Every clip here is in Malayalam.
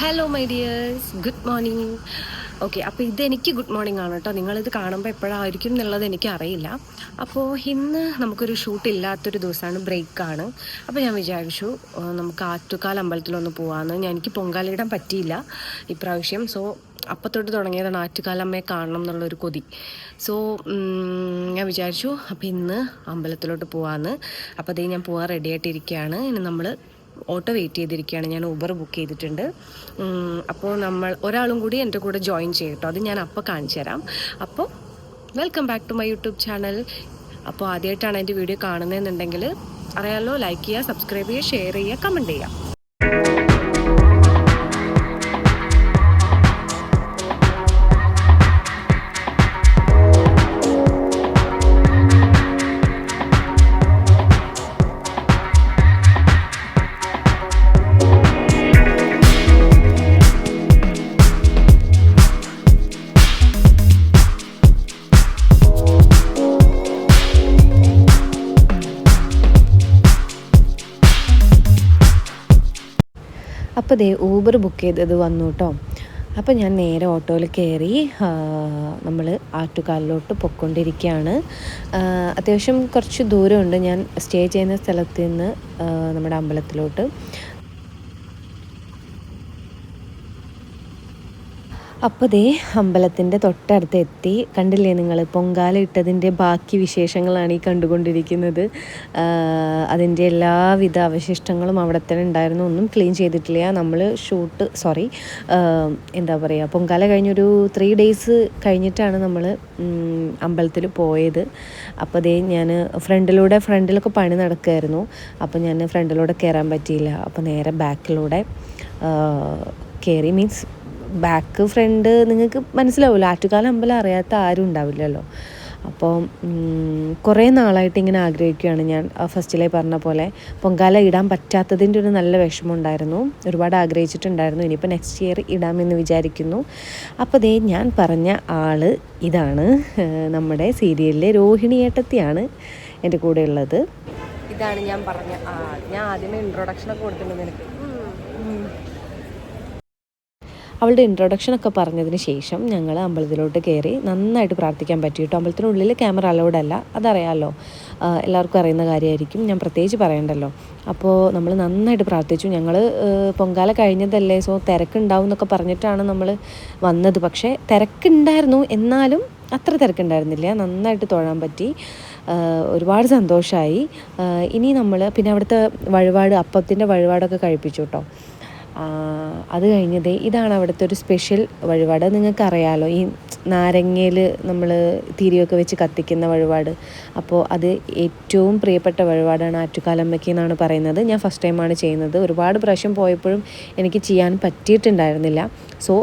Hello my dears good morning okay അപ്പോൾ ഇതെനിക്ക് ഗുഡ് മോർണിംഗ് ആണ് കേട്ടോ. നിങ്ങളിത് കാണുമ്പോൾ എപ്പോഴായിരിക്കും എന്നുള്ളത് എനിക്ക് അറിയില്ല. അപ്പോൾ ഇന്ന് നമുക്കൊരു ഷൂട്ട് ഇല്ലാത്തൊരു ദിവസമാണ് ബ്രേക്കാണ് അപ്പോൾ ഞാൻ വിചാരിച്ചു നമുക്ക് ആറ്റുകാൽ അമ്പലത്തിലൊന്ന് പോകാമെന്ന് ഞാൻ എനിക്ക് പൊങ്കാലയിടാൻ പറ്റിയില്ല ഇപ്രാവശ്യം. സോ അപ്പം തൊട്ട് തുടങ്ങിയതാണ് ആറ്റുകാലമ്മയെ കാണണം എന്നുള്ളൊരു കൊതി. സോ ഞാൻ വിചാരിച്ചു അപ്പോൾ ഇന്ന് അമ്പലത്തിലോട്ട് പോകാമെന്ന് അപ്പോൾ അതേ ഞാൻ പോകാൻ റെഡി ആയിട്ടിരിക്കുകയാണ് ഇനി നമ്മൾ ഓട്ടോ വെയിറ്റ് ചെയ്തിരിക്കുകയാണ്. ഞാൻ ഊബർ ബുക്ക് ചെയ്തിട്ടുണ്ട്. അപ്പോൾ നമ്മൾ ഒരാളും കൂടി എന്റെ കൂടെ ജോയിൻ ചെയ്യട്ടോ അത് ഞാൻ അപ്പോൾ കാണിച്ചു തരാം. അപ്പോൾ welcome back to my YouTube channel അപ്പോൾ ആദ്യമായിട്ടാണ് എന്റെ വീഡിയോ കാണുന്നതെന്നുണ്ടെങ്കിൽ അറിയാമല്ലോ ലൈക്ക് ചെയ്യുക സബ്സ്ക്രൈബ് ചെയ്യുക ഷെയർ ചെയ്യുക കമന്റ് ചെയ്യുക. ദേ ഊബർ ബുക്ക് ചെയ്തത് വന്നു കേട്ടോ അപ്പോൾ ഞാൻ നേരെ ഓട്ടോയിൽ കയറി നമ്മൾ ആറ്റുകാലിലോട്ട് പൊയ്ക്കൊണ്ടിരിക്കുകയാണ്. അത്യാവശ്യം കുറച്ച് ദൂരമുണ്ട്. ഞാൻ സ്റ്റേ ചെയ്യുന്ന സ്ഥലത്ത് നിന്ന് നമ്മുടെ അമ്പലത്തിലോട്ട്. അപ്പോൾ ദേ അമ്പലത്തിന്റെ തൊട്ടടുത്ത് എത്തി കണ്ടില്ലേ നിങ്ങൾ പൊങ്കാല ഇട്ടതിന്റെ ബാക്കി വിശേഷങ്ങളാണ് ഈ കണ്ടുകൊണ്ടിരിക്കുന്നത്. അതിന്റെ എല്ലാവിധ അവശിഷ്ടങ്ങളും അവിടെ തന്നെ ഉണ്ടായിരുന്നു. ഒന്നും ക്ലീൻ ചെയ്തിട്ടില്ല. നമ്മൾ ഷൂട്ട് സോറി എന്താ പറയുക പൊങ്കാല കഴിഞ്ഞൊരു ത്രീ ഡേയ്സ് കഴിഞ്ഞിട്ടാണ് നമ്മൾ അമ്പലത്തിൽ പോയത്. അപ്പോൾ ദേ ഞാൻ ഫ്രണ്ടിലൂടെ ഫ്രണ്ടിലൊക്കെ പണി നടക്കുമായിരുന്നു അപ്പോൾ ഞാൻ ഫ്രണ്ടിലൂടെ കയറാൻ പറ്റിയില്ല. അപ്പോൾ നേരെ ബാക്കിലൂടെ കയറി മീൻസ് ബാക്ക് ഫ്രണ്ട് നിങ്ങൾക്ക് മനസ്സിലാവില്ല ആറ്റുകാല അമ്പലം അറിയാത്ത ആരും ഉണ്ടാവില്ലല്ലോ. അപ്പോൾ കുറേ നാളായിട്ട് ഇങ്ങനെ ആഗ്രഹിക്കുകയാണ് ഞാൻ. ഫസ്റ്റിലെ പറഞ്ഞ പോലെ പൊങ്കാല ഇടാൻ പറ്റാത്തതിന്റെ ഒരു നല്ല വിഷമം ഉണ്ടായിരുന്നു. ഒരുപാട് ആഗ്രഹിച്ചിട്ടുണ്ടായിരുന്നു. ഇനിയിപ്പോൾ നെക്സ്റ്റ് ഇയർ ഇടാമെന്ന് വിചാരിക്കുന്നു. അപ്പോൾ ദേ ഞാൻ പറഞ്ഞ ആൾ ഇതാണ്. നമ്മുടെ സീരിയലിലെ രോഹിണി ഏട്ടത്തിയാണ് എന്റെ കൂടെ ഉള്ളത്. ഇതാണ് ഞാൻ പറഞ്ഞ ആൾ ഞാൻ ആദ്യമേ ഇൻട്രൊഡക്ഷനൊക്കെ കൊടുത്തിട്ടുണ്ട് നിനക്ക്. അവളുടെ ഇൻട്രൊഡക്ഷനൊക്കെ പറഞ്ഞതിന് ശേഷം ഞങ്ങൾ അമ്പലത്തിലോട്ട് കയറി നന്നായിട്ട് പ്രാർത്ഥിക്കാൻ പറ്റി കേട്ടോ. അമ്പലത്തിനുള്ളിൽ ക്യാമറ അലൗഡ് അല്ല. അതറിയാമല്ലോ എല്ലാവർക്കും അറിയുന്ന കാര്യമായിരിക്കും. ഞാൻ പ്രത്യേകിച്ച് പറയണ്ടല്ലോ. അപ്പോൾ നമ്മൾ നന്നായിട്ട് പ്രാർത്ഥിച്ചു. ഞങ്ങൾ പൊങ്കാല കഴിഞ്ഞതല്ലേ? സോ തിരക്കുണ്ടാവും എന്നൊക്കെ പറഞ്ഞിട്ടാണ് നമ്മൾ വന്നത്. പക്ഷേ തിരക്കുണ്ടായിരുന്നു. എന്നാലും അത്ര തിരക്കുണ്ടായിരുന്നില്ല. നന്നായിട്ട് തൊഴാൻ പറ്റി. ഒരുപാട് സന്തോഷമായി ഇനി നമ്മൾ പിന്നെ അവിടുത്തെ വഴിപാട് അപ്പത്തിന്റെ വഴിപാടൊക്കെ കഴിപ്പിച്ചു കേട്ടോ. അത് കഴിഞ്ഞത് ഇതാണ് അവിടുത്തെ ഒരു സ്പെഷ്യൽ വഴിപാട്. അത് നിങ്ങൾക്ക് അറിയാലോ ഈ നാരങ്ങയിൽ നമ്മൾ തിരിയൊക്കെ വെച്ച് കത്തിക്കുന്ന വഴിപാട്. അപ്പോൾ അത് ഏറ്റവും പ്രിയപ്പെട്ട വഴിപാടാണ് ആറ്റുകാലമ്മയ്ക്ക് എന്നാണ് പറയുന്നത്. ഞാൻ ഫസ്റ്റ് ടൈമാണ് ചെയ്യുന്നത്. ഒരുപാട് പ്രാവശ്യം പോയപ്പോഴും എനിക്ക് ചെയ്യാൻ പറ്റിയിട്ടുണ്ടായിരുന്നില്ല. സോ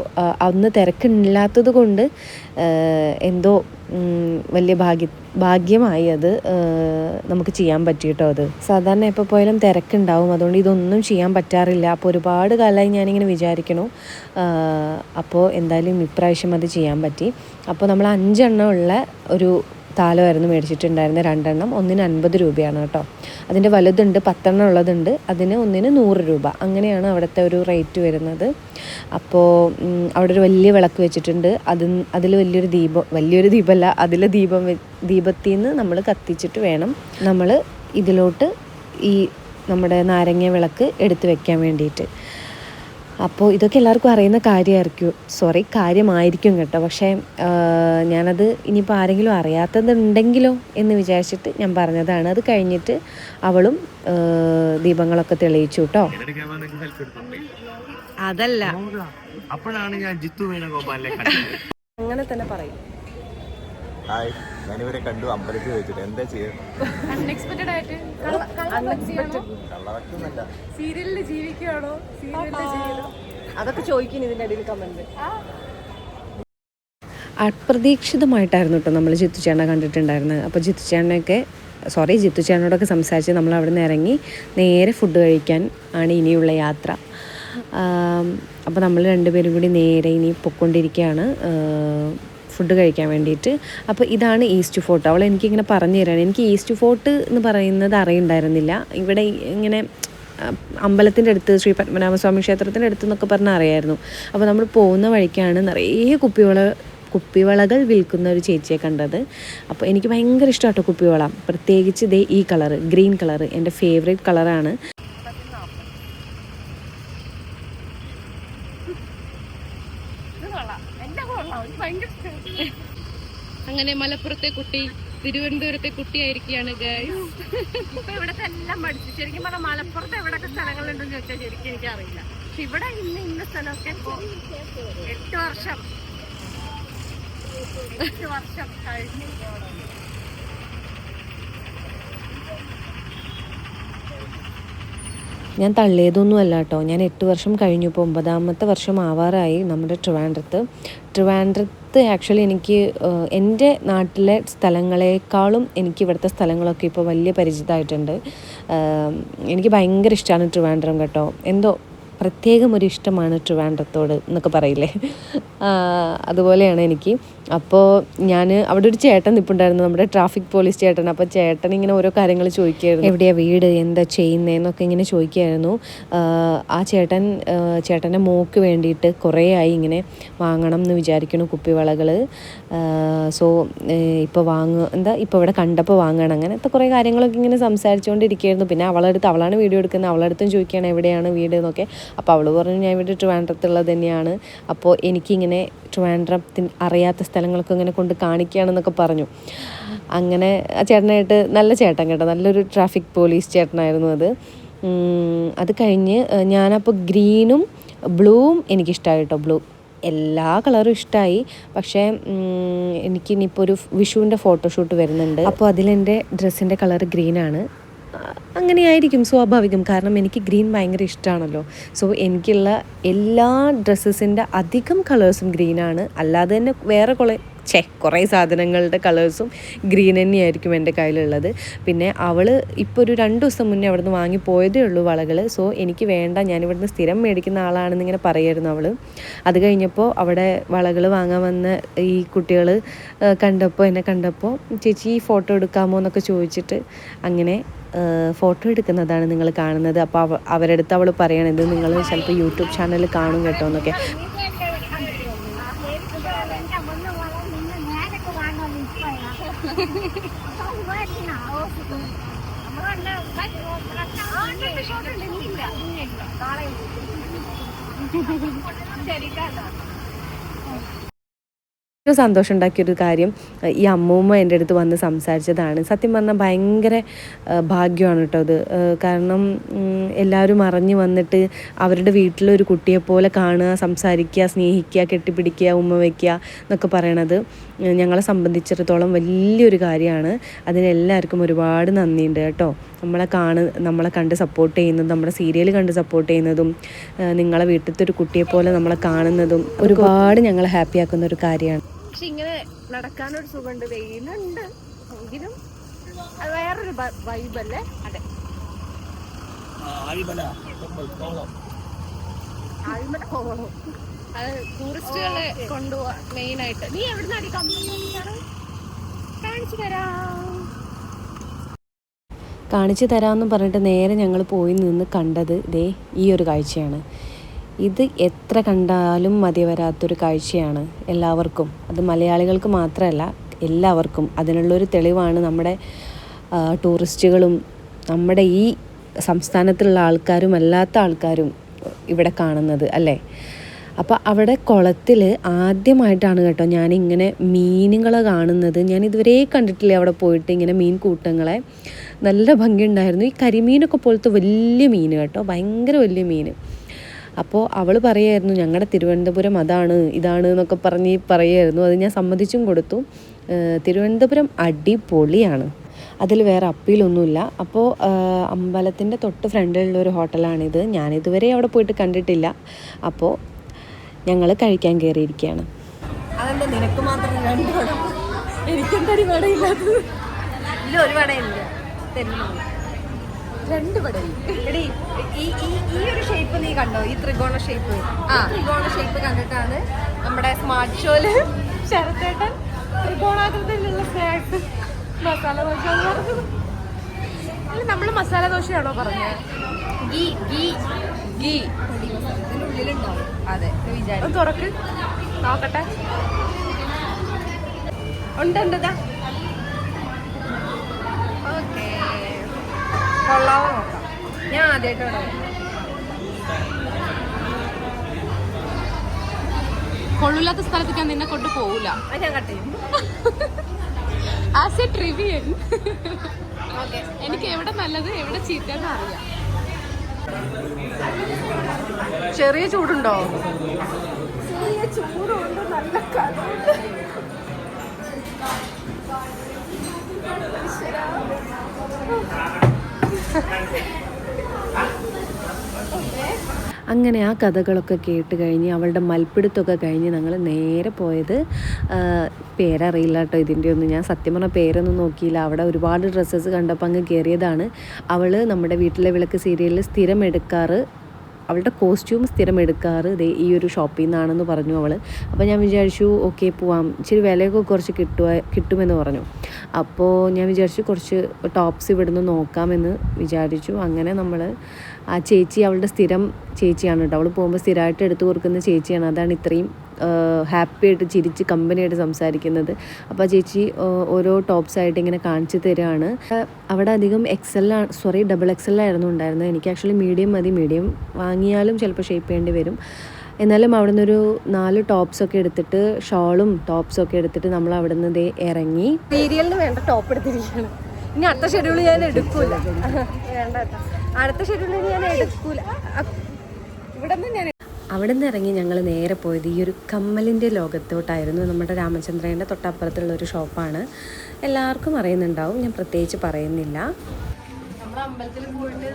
അന്ന് തിരക്കില്ലാത്തത് കൊണ്ട് എന്തോ വലിയ ഭാഗ്യ ഭാഗ്യമായി അത് നമുക്ക് ചെയ്യാൻ പറ്റിയിട്ടോ അത്. സാധാരണ എപ്പോൾ പോയാലും തിരക്കുണ്ടാവും. അതുകൊണ്ട് ഇതൊന്നും ചെയ്യാൻ പറ്റാറില്ല. അപ്പോൾ ഒരുപാട് കാലമായി ഞാനിങ്ങനെ വിചാരിക്കണു. അപ്പോൾ എന്തായാലും ഇപ്രാവശ്യം അത് ചെയ്യാൻ പറ്റി. അപ്പോൾ നമ്മൾ അഞ്ചെണ്ണം ഉള്ള ഒരു താലമായിരുന്നു മേടിച്ചിട്ടുണ്ടായിരുന്നത് രണ്ടെണ്ണം. ഒന്നിന് അൻപത് രൂപയാണ് കേട്ടോ. അതിന്റെ വലുതുണ്ട് പത്തെണ്ണം ഉള്ളതുണ്ട്. അതിന് ഒന്നിന് നൂറ് രൂപ. അങ്ങനെയാണ് അവിടുത്തെ ഒരു റേറ്റ് വരുന്നത്. അപ്പോൾ അവിടെ ഒരു വലിയ വിളക്ക് വെച്ചിട്ടുണ്ട്. അത് അതിൽ വലിയൊരു ദീപം വലിയൊരു ദീപമല്ല അതിൽ ദീപം ദീപത്തിൽ നിന്ന് നമ്മൾ കത്തിച്ചിട്ട് വേണം നമ്മൾ ഇതിലോട്ട് ഈ നമ്മുടെ നാരങ്ങ വിളക്ക് എടുത്തു വെക്കാൻ വേണ്ടിയിട്ട്. അപ്പോൾ ഇതൊക്കെ എല്ലാവർക്കും അറിയുന്ന കാര്യമായിരിക്കും. സോറി കാര്യമായിരിക്കും കേട്ടോ. പക്ഷേ ഞാനത് ഇനിയിപ്പോൾ ആരെങ്കിലും അറിയാത്തതുണ്ടെങ്കിലോ എന്ന് വിചാരിച്ചിട്ട് ഞാൻ പറഞ്ഞതാണ്. അത് കഴിഞ്ഞിട്ട് അവളും ദീപങ്ങളൊക്കെ തെളിയിച്ചു കേട്ടോ. അതല്ല. അപ്പോഴാണ് ഞാൻ ജിത്തു വേണുഗോപാലിനെ അങ്ങനെ തന്നെ പറയും. ഹായ് ഞാനിവരെ കണ്ടു അമ്പലത്തിൽ വെച്ചിട്ട്. എന്താ ചെയ്യുക അൺഎക്സ്പെക്റ്റഡ് ആയിട്ട് കള്ളറക്കുന്നല്ല സീരിയലിൽ ജീവിക്കുകയാണോ? സീരിയലിൽ ജീവിതം അതൊക്കെ ചോദിക്കുന്നു ഇതിന്റെ ഇടയിൽ കമന്റ് അപ്രതീക്ഷിതമായിട്ടായിരുന്നു കേട്ടോ നമ്മൾ ജിത്തു ചേട്ടനെ കണ്ടിട്ടുണ്ടായിരുന്നത്. അപ്പോൾ ജിത്തു ചേട്ടനൊക്കെ സോറി ജിത്തു ചേട്ടനോടൊക്കെ സംസാരിച്ച് നമ്മൾ അവിടെ നിന്ന് ഇറങ്ങി നേരെ ഫുഡ് കഴിക്കാൻ ആണ് ഇനിയുള്ള യാത്ര. അപ്പോൾ നമ്മൾ രണ്ടുപേരും കൂടി നേരെ ഇനി പൊയ്ക്കൊണ്ടിരിക്കുകയാണ്. ഫുഡ് കഴിക്കാൻ വേണ്ടിയിട്ട്. അപ്പോൾ ഇതാണ് ഈസ്റ്റ് ഫോർട്ട്. അവൾ എനിക്കിങ്ങനെ പറഞ്ഞു തരാണ്. എനിക്ക് ഈസ്റ്റ് ഫോർട്ട് എന്ന് പറയുന്നത് അറിയണ്ടായിരുന്നില്ല. ഇവിടെ ഇങ്ങനെ അമ്പലത്തിന്റെ അടുത്ത് ശ്രീ പത്മനാഭസ്വാമി ക്ഷേത്രത്തിന്റെ അടുത്ത് എന്നൊക്കെ പറഞ്ഞാൽ അറിയായിരുന്നു. അപ്പോൾ നമ്മൾ പോകുന്ന വഴിക്കാണ് നിറയെ കുപ്പിവള കുപ്പിവളകൾ വിൽക്കുന്ന ഒരു ചേച്ചിയെ കണ്ടത്. അപ്പോൾ എനിക്ക് ഭയങ്കര ഇഷ്ടമാട്ടോ കുപ്പിവള. പ്രത്യേകിച്ച് ദേ ഈ കളറ് ഗ്രീൻ കളറ് എന്റെ ഫേവറേറ്റ് കളറാണ്. അങ്ങനെ മലപ്പുറത്തെ കുട്ടി തിരുവനന്തപുരത്തെ കുട്ടിയായിരിക്കുകയാണ് ഗൈസ് ഇപ്പൊ ഇവിടത്തെ എല്ലാം പഠിച്ചു. ശരിക്കും പറഞ്ഞാൽ മലപ്പുറത്ത് എവിടെയൊക്കെ സ്ഥലങ്ങളുണ്ടെന്ന് ചോദിച്ചാൽ ശരിക്കും എനിക്കറിയില്ല. പക്ഷെ ഇവിടെ ഇന്ന് ഇന്ന സ്ഥലമൊക്കെ എട്ട് വർഷം. എട്ട് വർഷം കഴിഞ്ഞു. ഞാൻ തള്ളിയതൊന്നും അല്ല കേട്ടോ. ഞാൻ എട്ട് വർഷം കഴിഞ്ഞു. കഴിഞ്ഞപ്പോൾ ഒമ്പതാമത്തെ വർഷം ആവാറായി നമ്മുടെ ട്രിവാൻഡ്രത്ത്. ട്രിവാൻഡ്രത്ത് ആക്ച്വലി എനിക്ക് എന്റെ നാട്ടിലെ സ്ഥലങ്ങളെക്കാളും എനിക്ക് ഇവിടുത്തെ സ്ഥലങ്ങളൊക്കെ ഇപ്പോൾ വലിയ പരിചിതമായിട്ടുണ്ട്. എനിക്ക് ഭയങ്കര ഇഷ്ടമാണ് ട്രിവാൻഡ്രം കേട്ടോ. എന്തോ പ്രത്യേകം ഒരു ഇഷ്ടമാണ് ട്രിവാൻഡ്രത്തോട് എന്നൊക്കെ പറയില്ലേ? അതുപോലെയാണ് എനിക്ക്. അപ്പോൾ ഞാൻ അവിടെ ഒരു ചേട്ടൻ നിൽപ്പുണ്ടായിരുന്നു നമ്മുടെ ട്രാഫിക് പോലീസ് ചേട്ടൻ. അപ്പോൾ ചേട്ടൻ ഇങ്ങനെ ഓരോ കാര്യങ്ങൾ ചോദിക്കുകയായിരുന്നു എവിടെയാണ് വീട് എന്താ ചെയ്യുന്നതെന്നൊക്കെ ഇങ്ങനെ ചോദിക്കുകയായിരുന്നു ആ, ചേട്ടൻ ചേട്ടന്റെ മോക്ക് വേണ്ടിയിട്ട് കുറേ ആയി ഇങ്ങനെ വാങ്ങണം എന്ന് വിചാരിക്കുന്നു കുപ്പിവളകൾ സോ ഇപ്പോൾ വാങ്ങുക എന്താ ഇപ്പോൾ ഇവിടെ കണ്ടപ്പോൾ വാങ്ങണം അങ്ങനത്തെ കുറേ കാര്യങ്ങളൊക്കെ ഇങ്ങനെ സംസാരിച്ചുകൊണ്ടിരിക്കുകയായിരുന്നു പിന്നെ അവളടുത്ത് അവളാണ് വീഡിയോ എടുക്കുന്നത് അവളടുത്തും ചോദിക്കുകയാണ് എവിടെയാണ് വീട് എന്നൊക്കെ. അപ്പോൾ അവൾ പറഞ്ഞു ഞാൻ ഇവിടെ ട്രിവാൻഡ്രത്തുള്ളത് തന്നെയാണ്. അപ്പോൾ എനിക്കിങ്ങനെ ട്രിവാൻഡ്രത്തിന് അറിയാത്ത സ്ഥലങ്ങളൊക്കെ ഇങ്ങനെ കൊണ്ട് കാണിക്കുകയാണെന്നൊക്കെ പറഞ്ഞു. അങ്ങനെ ആ ചേട്ടനായിട്ട് നല്ല ചേട്ടൻ കേട്ടോ. നല്ലൊരു ട്രാഫിക് പോലീസ് ചേട്ടനായിരുന്നു അത്. അത് കഴിഞ്ഞ് ഞാനപ്പോൾ ഗ്രീനും ബ്ലൂവും എനിക്കിഷ്ടമായി കേട്ടോ. ബ്ലൂ എല്ലാ കളറും ഇഷ്ടമായി പക്ഷേ എനിക്കിനിപ്പോൾ ഒരു വിഷുവിന്റെ ഫോട്ടോഷൂട്ട് വരുന്നുണ്ട്. അപ്പോൾ അതിലെന്റെ ഡ്രസ്സിന്റെ കളർ ഗ്രീനാണ്. അങ്ങനെയായിരിക്കും സ്വാഭാവികം. കാരണം എനിക്ക് ഗ്രീൻ ഭയങ്കര ഇഷ്ടമാണല്ലോ സോ എനിക്കുള്ള എല്ലാ ഡ്രസ്സസിന്റെ അധികം കളേഴ്സും ഗ്രീനാണ് അല്ലാതെ തന്നെ വേറെ കുറെ ചെ കുറേ സാധനങ്ങളുടെ കളേഴ്സും ഗ്രീൻ തന്നെയായിരിക്കും എന്റെ കയ്യിലുള്ളത്. പിന്നെ അവൾ ഇപ്പോൾ ഒരു രണ്ട് ദിവസം മുന്നേ അവിടുന്ന് വാങ്ങി പോയതേ ഉള്ളൂ വളകൾ സോ എനിക്ക് വേണ്ട ഞാൻ ഇവിടുന്ന് സ്ഥിരം മേടിക്കുന്ന ആളാണെന്ന് ഇങ്ങനെ പറയായിരുന്നു അവൾ അത് കഴിഞ്ഞപ്പോൾ അവിടെ വളകൾ വാങ്ങാൻ വന്ന ഈ കുട്ടികൾ കണ്ടപ്പോൾ എന്നെ കണ്ടപ്പോൾ ചേച്ചി ഈ ഫോട്ടോ എടുക്കാമോ? എന്നൊക്കെ ചോദിച്ചിട്ട് അങ്ങനെ ഫോട്ടോ എടുക്കുന്നതാണ് നിങ്ങൾ കാണുന്നത്. അപ്പോൾ അവ അവരുടെ അടുത്ത് അവൾ പറയണത് നിങ്ങൾ ചിലപ്പോൾ യൂട്യൂബ് ചാനൽ കാണും കേട്ടോ എന്നൊക്കെ. ഒരു സന്തോഷം ഉണ്ടാക്കിയൊരു കാര്യം ഈ അമ്മൂമ്മ എന്റെ അടുത്ത് വന്ന് സംസാരിച്ചതാണ്. സത്യം പറഞ്ഞാൽ ഭയങ്കര ഭാഗ്യമാണ് കേട്ടോ അത്. കാരണം എല്ലാവരും അറിഞ്ഞു വന്നിട്ട് അവരുടെ വീട്ടിലൊരു കുട്ടിയെ പോലെ കാണുക സംസാരിക്കുക സ്നേഹിക്കുക കെട്ടിപ്പിടിക്കുക ഉമ്മ വയ്ക്കുക എന്നൊക്കെ പറയണത് ഞങ്ങളെ സംബന്ധിച്ചിടത്തോളം വലിയൊരു കാര്യമാണ്. അതിനെല്ലാവർക്കും ഒരുപാട് നന്ദിയുണ്ട് കേട്ടോ. നമ്മളെ കാണു നമ്മളെ കണ്ട് സപ്പോർട്ട് ചെയ്യുന്നതും നമ്മുടെ സീരിയൽ കണ്ട് സപ്പോർട്ട് ചെയ്യുന്നതും നിങ്ങളെ വീട്ടിലത്തെ ഒരു കുട്ടിയെ പോലെ നമ്മളെ കാണുന്നതും ഒരുപാട് ഞങ്ങളെ ഹാപ്പിയാക്കുന്ന ഒരു കാര്യമാണ്. പക്ഷെ ഇങ്ങനെ നടക്കാനൊരു സുഖമുണ്ട്. വെയിലുണ്ട്. എങ്കിലും അത് വേറൊരു വൈബല്ലേ? അതെ. ആഴിമല. പോകണം അത് ടൂറിസ്റ്റുകളെ കൊണ്ടുപോവാ മെയിൻ ആയിട്ട് നീ എവിടുന്നാടി കമ്പനി കാണിച്ചു തരാം. കാണിച്ചു തരാമെന്ന് പറഞ്ഞിട്ട് നേരെ ഞങ്ങൾ പോയി നിന്ന് കണ്ടത് ദേ ഈ ഒരു കാഴ്ചയാണ്. ഇത് എത്ര കണ്ടാലും മതി വരാത്തൊരു കാഴ്ചയാണ് എല്ലാവർക്കും. അത് മലയാളികൾക്ക് മാത്രമല്ല എല്ലാവർക്കും. അതിനുള്ളൊരു തെളിവാണ് നമ്മുടെ ടൂറിസ്റ്റുകളും നമ്മുടെ ഈ സംസ്ഥാനത്തുള്ള ആൾക്കാരും അല്ലാത്ത ആൾക്കാരും ഇവിടെ കാണുന്നത് അല്ലേ? അപ്പോൾ അവിടെ കുളത്തിൽ ആദ്യമായിട്ടാണ് കേട്ടോ ഞാനിങ്ങനെ മീനുകളെ കാണുന്നത്. ഞാൻ ഇതുവരെ കണ്ടിട്ടില്ല അവിടെ പോയിട്ട് ഇങ്ങനെ മീൻ കൂട്ടങ്ങളെ. നല്ല ഭംഗിയുണ്ടായിരുന്നു. ഈ കരിമീനൊക്കെ പോലത്തെ വലിയ മീൻ കേട്ടോ. ഭയങ്കര വലിയ മീൻ അപ്പോൾ അവൾ പറയായിരുന്നു ഞങ്ങളുടെ തിരുവനന്തപുരം അതാണ് ഇതാണ് എന്നൊക്കെ പറഞ്ഞ് പറയായിരുന്നു. അത് ഞാൻ സമ്മതിച്ചും കൊടുത്തു. തിരുവനന്തപുരം അടിപൊളിയാണ്. അതിൽ വേറെ അപ്പീലൊന്നുമില്ല. അപ്പോൾ അമ്പലത്തിന്റെ തൊട്ട് ഫ്രണ്ടിലുള്ള ഒരു ഹോട്ടലാണിത്. ഞാനിതുവരെ അവിടെ പോയിട്ട് കണ്ടിട്ടില്ല. അപ്പോൾ ഞങ്ങൾ കഴിക്കാൻ കയറിയിരിക്കുകയാണ്. അതെന്താ നിനക്ക് മാത്രം രണ്ട് വട. എനിക്കെന്താ വടയില്ലാത്തത്? ഇല്ല ഒരു വടയില്ല തരുന്നു രണ്ട് പടയും എടി ഈ ഈ ഈ ഒരു ഷേപ്പ് നീ കണ്ടോ? ഈ ത്രികോണ ഷേപ്പ് ആ. ത്രികോണ ഷേപ്പ് കണ്ടിട്ടാണ് നമ്മുടെ സ്മാർട്ട് ഷോയിൽ ശരത്തേട്ടൻ ത്രികോണാകൃതിയിലുള്ള സ്നാക്സ് മസാല ദോശ അല്ല നമ്മൾ മസാല ദോശയാണോ പറഞ്ഞത് ഗീ ഗീ. ഗീ. ഇതിന്റെ ഉള്ളിലുണ്ടാവും. അതെ. വിചാരിച്ചു തുറക്ക്. നോക്കട്ടെ. ഉണ്ട് ഉണ്ട് ഓക്കേ. കൊള്ളാവോ നോക്കാം ഞാൻ ആദ്യമായിട്ടാണ് കൊള്ളില്ലാത്ത സ്ഥലത്തേക്ക് ഞാൻ നിന്നെ കൊണ്ട് പോവില്ല ഞാൻ കട്ട് ചെയ്യും. ആസ് എ ട്രിവിയൻ എനിക്ക് എവിടെ നല്ലത് എവിടെ ചീത്ത ചെറിയ ചൂടുണ്ടോ? ചെറിയ ചൂടുണ്ടോ അങ്ങനെ ആ കഥകളൊക്കെ കേട്ട് കഴിഞ്ഞ് അവളുടെ മൽപ്പിടുത്തമൊക്കെ കഴിഞ്ഞ് ഞങ്ങൾ നേരെ പോയത് പേരറിയില്ല കേട്ടോ ഇതിന്റെ ഒന്നും. ഞാൻ സത്യം പറഞ്ഞ പേരൊന്നും നോക്കിയില്ല. അവിടെ ഒരുപാട് ഡ്രസ്സസ് കണ്ടപ്പോൾ അങ്ങ് കയറിയതാണ് അവൾ നമ്മുടെ വീട്ടിലെ വിളക്ക് സീരിയലിൽ സ്ഥിരം എടുക്കാറ് അവളുടെ കോസ്റ്റ്യൂം സ്ഥിരം എടുക്കാറ്. ദേ ഈ ഒരു ഷോപ്പിൽ നിന്നാണെന്ന് പറഞ്ഞു അവൾ അപ്പോൾ ഞാൻ വിചാരിച്ചു ഓക്കെ പോവാം. ഇച്ചിരി വിലയൊക്കെ കുറച്ച് കിട്ടുക കിട്ടുമെന്ന് പറഞ്ഞു. അപ്പോൾ ഞാൻ വിചാരിച്ചു കുറച്ച് ടോപ്സ് ഇവിടുന്ന് നോക്കാമെന്ന് വിചാരിച്ചു. അങ്ങനെ നമ്മൾ ആ ചേച്ചി അവളുടെ സ്ഥിരം ചേച്ചിയാണ് കേട്ടോ. അവൾ പോകുമ്പോൾ സ്ഥിരമായിട്ട് എടുത്തു കൊടുക്കുന്ന ചേച്ചിയാണ്. അതാണ് ഇത്രയും ഹാപ്പി ആയിട്ട് ചിരിച്ച് കമ്പനിയായിട്ട് സംസാരിക്കുന്നത്. അപ്പോൾ ആ ചേച്ചി ഓരോ ടോപ്സ് ആയിട്ട് ഇങ്ങനെ കാണിച്ചു തരികയാണ് അവിടെ അധികം എക്സൽ സോറി ഡബിൾ എക്സൽ ആയിരുന്നു ഉണ്ടായിരുന്നത്. എനിക്ക് ആക്ച്വലി മീഡിയം മതി. മീഡിയം വാങ്ങിയാലും ചിലപ്പോൾ ഷേപ്പ് ചെയ്യേണ്ടി വരും. എന്നാലും അവിടെ നിന്നൊരു നാല് ടോപ്സൊക്കെ എടുത്തിട്ട് ഷോളും ടോപ്സൊക്കെ എടുത്തിട്ട് നമ്മൾ അവിടെ നിന്ന് ദേ ഇറങ്ങി. സീരിയലിന് വേണ്ട ടോപ്പ് എടുത്തിരിക്കുകയാണ്. ഇനി അടുത്ത ഷെഡ്യൂൾ ഞാൻ എടുക്കൂല. വേണ്ട അടുത്ത ഷെഡ്യൂൾ ഞാൻ എടുക്കൂല. ഇവിടെ നിന്ന് ഞാൻ അവിടെ നിന്ന് ഇറങ്ങി ഞങ്ങൾ നേരെ പോയത് ഈ ഒരു കമ്മലിന്റെ ലോകത്തോട്ടായിരുന്നു. നമ്മുടെ രാമചന്ദ്രന്റെ തൊട്ടപ്പുറത്തുള്ള ഒരു ഷോപ്പാണ്. എല്ലാവർക്കും അറിയുന്നുണ്ടാവും. ഞാൻ പ്രത്യേകിച്ച് പറയുന്നില്ല. നമ്മുടെ അമ്പലത്തിൽ പോയിട്ട്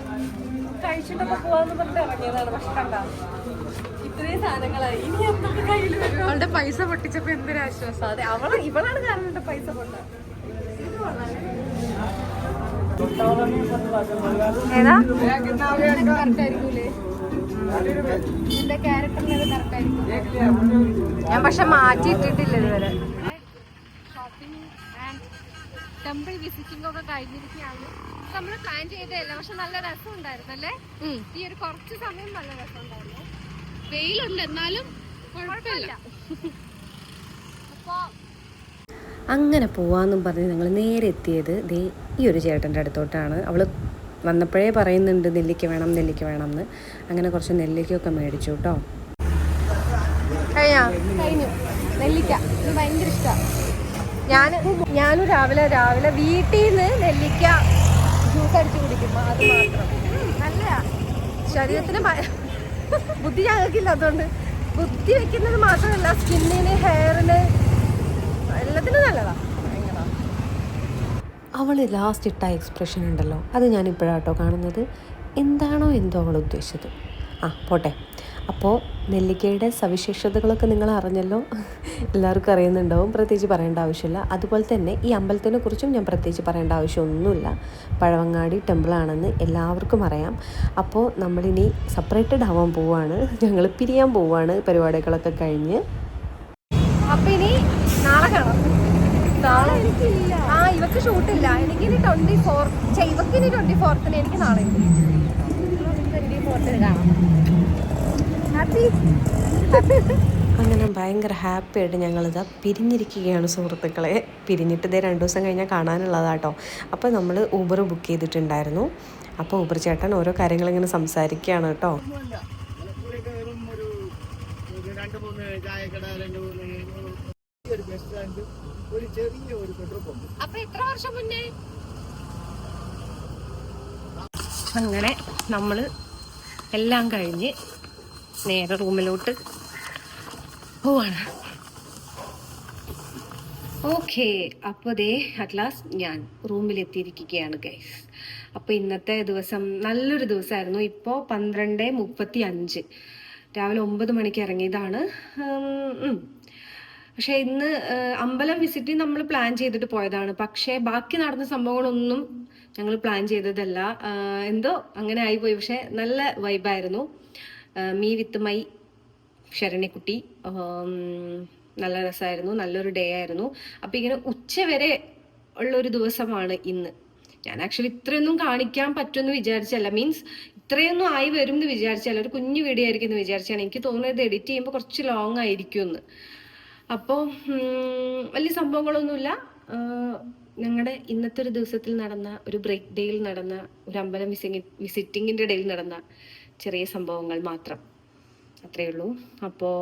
കഴിച്ചിട്ടൊക്കെ പോവാന്ന് പറഞ്ഞിട്ട് ഇറങ്ങിയതാണ്. പക്ഷെ കണ്ട? ഇത്രയും സാധനങ്ങളായി. ഇനി എന്തൊക്കെ കയ്യിൽ വരും? അവളുടെ പൈസ പൊട്ടിച്ചപ്പോ എന്തൊരാശ്വാസം അതെ ഇവളാണ് കാരണം പൈസ പൊട്ടാ ഏതാ? കറക്റ്റ് ആയിരിക്കൂലേ? ഞാൻ പക്ഷെ മാറ്റിയിട്ടിട്ടില്ല ഇതുവരെ. ഷോപ്പിംഗ് ആൻഡ് ടെമ്പിൾ വിസിറ്റിംഗ് ഒക്കെ കഴിഞ്ഞിരിക്കുകയാണ്. നമ്മൾ പ്ലാൻ ചെയ്തതല്ല. പക്ഷെ നല്ല രസം അല്ലേ? ഈ ഒരു കുറച്ച് സമയം നല്ല രസമുണ്ടായിരുന്നു. വെയിലുണ്ട് എന്നാലും കുഴപ്പമില്ല. അപ്പോ അങ്ങനെ പോവാന്നും പറഞ്ഞ് ഞങ്ങൾ നേരെ എത്തിയത് ദേ ഈ ഒരു ചേട്ടന്റെ അടുത്തോട്ടാണ്. അവൾ വന്നപ്പോഴേ പറയുന്നുണ്ട് നെല്ലിക്ക വേണം നെല്ലിക്ക വേണം എന്ന് അങ്ങനെ കുറച്ച് നെല്ലിക്കയൊക്കെ മേടിച്ചു കേട്ടോ നെല്ലിക്ക. ഭയങ്കര ഇഷ്ടമാണ് ഞാൻ ഞാനും രാവിലെ രാവിലെ വീട്ടിൽ നിന്ന് നെല്ലിക്ക ജ്യൂസ് അടിച്ച് കുടിക്കും. അത് മാത്രം. നല്ല ശരീരത്തിന് ബുദ്ധി ഞങ്ങൾക്കില്ല അതുകൊണ്ട്. ബുദ്ധി വെക്കുന്നത് മാത്രമല്ല സ്കിന്നിന് ഹെയറിന് എല്ലാത്തിനും നല്ലതാ. ഭയങ്കര അവൾ ലാസ്റ്റ് ഇട്ട എക്സ്പ്രഷൻ ഉണ്ടല്ലോ അത് ഞാൻ ഇപ്പോഴാട്ടോ കാണുന്നത്. എന്താണോ എന്തോ അവൾ ഉദ്ദേശിച്ചത്. ആ പോട്ടെ. അപ്പോൾ നെല്ലിക്കയുടെ സവിശേഷതകളൊക്കെ നിങ്ങൾ അറിഞ്ഞല്ലോ. എല്ലാവർക്കും അറിയുന്നുണ്ടാവും പ്രത്യേകിച്ച് പറയേണ്ട ആവശ്യമില്ല. അതുപോലെ തന്നെ ഈ അമ്പലത്തിനെ കുറിച്ചും ഞാൻ പ്രത്യേകിച്ച് പറയേണ്ട ആവശ്യമൊന്നുമില്ല. പഴവങ്ങാടി ടെമ്പിളാണെന്ന് എല്ലാവർക്കും അറിയാം. അപ്പോൾ നമ്മളിനി സെപ്പറേറ്റഡ് ആവാൻ പോവുകയാണ് ഞങ്ങൾ പിരിയാൻ പോവുകയാണ് പരിപാടികളൊക്കെ കഴിഞ്ഞ് അപ്പൊ ഇനി നാളെ കാണാം നാളെ എനിക്കില്ല ഇവക്ക് ഷൂട്ടില്ല. എനിക്ക് ഇനി ട്വന്റി ഫോർ ഇവക്ക് ഇനി ട്വന്റി ഫോർത്തിന് എനിക്ക് നാളെ ഫോർത്തിന് കാണാം ഹാപ്പി അങ്ങനെ ഭയങ്കര ഹാപ്പി ആയിട്ട് ഞങ്ങളിതാ പിരിഞ്ഞിരിക്കുകയാണ് സുഹൃത്തുക്കളെ. പിരിഞ്ഞിട്ട് ഇതേ രണ്ട് ദിവസം കഴിഞ്ഞാൽ കാണാനുള്ളതാട്ടോ അപ്പോൾ നമ്മൾ ഊബർ ബുക്ക് ചെയ്തിട്ടുണ്ടായിരുന്നു. അപ്പോൾ ഊബർ ചേട്ടൻ ഓരോ കാര്യങ്ങളിങ്ങനെ സംസാരിക്കുകയാണ് കേട്ടോ രണ്ട് മൂന്ന് ചായക്കട രണ്ട് മൂന്ന് ഒരു ബസ് സ്റ്റാൻഡ് ഒരു ചെറിയ ഒരു പെട്രോൾ പമ്പ്. അപ്പൊ എത്ര വർഷം മുന്നേ? അങ്ങനെ നമ്മൾ എല്ലാം കഴിഞ്ഞ് നേരെ റൂമിലോട്ട് പോവാണ്. ഓക്കെ അപ്പോൾ ദേ അറ്റ് ലാസ്റ്റ് ഞാൻ റൂമിലെത്തിയിരിക്കുകയാണ് ഗൈസ് അപ്പോൾ ഇന്നത്തെ ദിവസം നല്ലൊരു ദിവസമായിരുന്നു. ഇപ്പോൾ പന്ത്രണ്ട് മുപ്പത്തി അഞ്ച് രാവിലെ ഒമ്പത് മണിക്ക് ഇറങ്ങിയതാണ്. പക്ഷേ ഇന്ന് അമ്പലം വിസിറ്റ് നമ്മൾ പ്ലാൻ ചെയ്തിട്ട് പോയതാണ്. പക്ഷേ ബാക്കി നടന്ന സംഭവങ്ങളൊന്നും ഞങ്ങൾ പ്ലാൻ ചെയ്തതല്ല. എന്തോ അങ്ങനെ ആയിപ്പോയി പക്ഷെ നല്ല വൈബായിരുന്നു മീ വിത്ത് മൈ ശരണ്യക്കുട്ടി. നല്ല രസമായിരുന്നു. നല്ലൊരു ഡേ ആയിരുന്നു. അപ്പം ഇങ്ങനെ ഉച്ച വരെ ഉള്ളൊരു ദിവസമാണ് ഇന്ന്. ഞാൻ ആക്ച്വലി ഇത്രയൊന്നും കാണിക്കാൻ പറ്റുമെന്ന് വിചാരിച്ചല്ല മീൻസ് ഇത്രയൊന്നും ആയി വരും എന്ന് വിചാരിച്ചാൽ ഒരു കുഞ്ഞു വീഡിയോ ആയിരിക്കും എന്ന് വിചാരിച്ചാണ് എനിക്ക് തോന്നുന്നത് എഡിറ്റ് ചെയ്യുമ്പോൾ കുറച്ച് ലോങ് ആയിരിക്കും എന്ന്. അപ്പോൾ വലിയ സംഭവങ്ങളൊന്നുമില്ല. ഞങ്ങളുടെ ഇന്നത്തെ ഒരു ദിവസത്തിൽ നടന്ന ഒരു ബ്രേക്ക് ഡേയിൽ നടന്ന ഒരു അമ്പലം വിസിങ്ങി വിസിറ്റിങ്ങിന്റെ ഇടയിൽ നടന്ന ചെറിയ സംഭവങ്ങൾ മാത്രം. അത്രയേ ഉള്ളൂ. അപ്പോൾ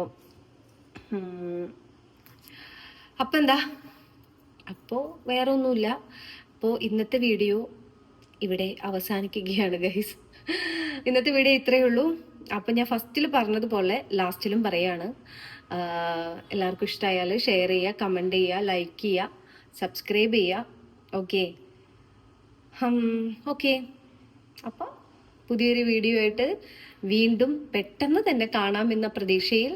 അപ്പം എന്താ? അപ്പോൾ വേറെ ഒന്നുമില്ല അപ്പോൾ ഇന്നത്തെ വീഡിയോ ഇവിടെ അവസാനിക്കുകയാണ് ഗൈസ് ഇന്നത്തെ വീഡിയോ ഇത്രയേ ഉള്ളൂ. അപ്പം ഞാൻ ഫസ്റ്റിൽ പറഞ്ഞതുപോലെ ലാസ്റ്റിലും പറയാണ്. എല്ലാവർക്കും ഇഷ്ടമായാൽ ഷെയർ ചെയ്യുക കമന്റ് ചെയ്യുക ലൈക്ക് ചെയ്യുക സബ്സ്ക്രൈബ് ചെയ്യുക. ഓക്കെ ഓക്കെ അപ്പോൾ പുതിയൊരു വീഡിയോ ആയിട്ട് വീണ്ടും പെട്ടെന്ന് തന്നെ കാണാമെന്ന പ്രതീക്ഷയിൽ